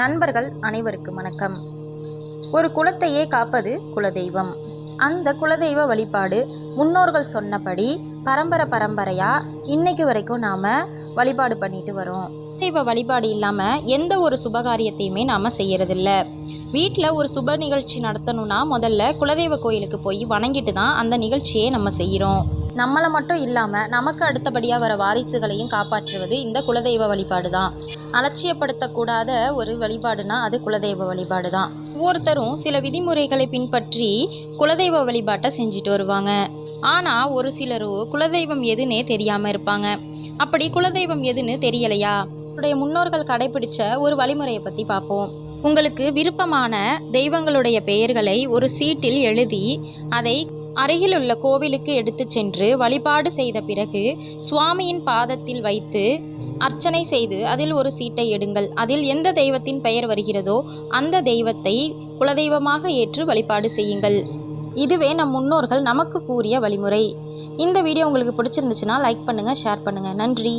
நண்பர்கள் அனைவருக்கும் வணக்கம். ஒரு குலத்தையே காப்பது குலதெய்வம். அந்த குலதெய்வ வழிபாடு முன்னோர்கள் சொன்னபடி பரம்பரை பரம்பரையா? இன்னைக்கு வரைக்கும் நாம வழிபாடு பண்ணிட்டு வரோம். தெய்வ வழிபாடு இல்லாமல் எந்த ஒரு சுபகாரியத்தையுமே நாம் செய்யறதில்ல. வீட்டில் ஒரு சுப நிகழ்ச்சி நடத்தணும்னா முதல்ல குலதெய்வ கோயிலுக்கு போய் வணங்கிட்டு தான் அந்த நிகழ்ச்சியை நம்ம செய்கிறோம் நம்மளை மட்டும் இல்லாமல் நமக்கு அடுத்தபடியாக வர வாரிசுகளையும் காப்பாற்றுவது இந்த குலதெய்வ வழிபாடு தான் அலட்சியப்படுத்தக்கூடாத ஒரு வழிபாடுனா அது குலதெய்வ வழிபாடு தான் ஒவ்வொருத்தரும் சில விதிமுறைகளை பின்பற்றி குலதெய்வ வழிபாட்டை செஞ்சுட்டு வருவாங்க. ஆனால் ஒரு சிலரோ குலதெய்வம் எதுன்னே தெரியாமல் இருப்பாங்க. அப்படி குலதெய்வம் எதுன்னு தெரியலையா? உடைய முன்னோர்கள் கடைபிடிச்ச ஒரு வழிமுறையை பற்றி பார்ப்போம். உங்களுக்கு விருப்பமான தெய்வங்களுடைய பெயர்களை ஒரு சீட்டில் எழுதி அதை அருகில் உள்ள கோவிலுக்கு எடுத்துச் சென்று வழிபாடு செய்த பிறகு சுவாமியின் பாதத்தில் வைத்து அர்ச்சனை செய்து அதில் ஒரு சீட்டை எடுங்கள். அதில் எந்த தெய்வத்தின் பெயர் வருகிறதோ அந்த தெய்வத்தை குலதெய்வமாக ஏற்று வழிபாடு செய்யுங்கள். இதுவே நம் முன்னோர்கள் நமக்கு கூறிய வழிமுறை. இந்த வீடியோ உங்களுக்கு பிடிச்சிருந்துச்சுன்னா லைக் பண்ணுங்கள் ஷேர் பண்ணுங்கள் நன்றி.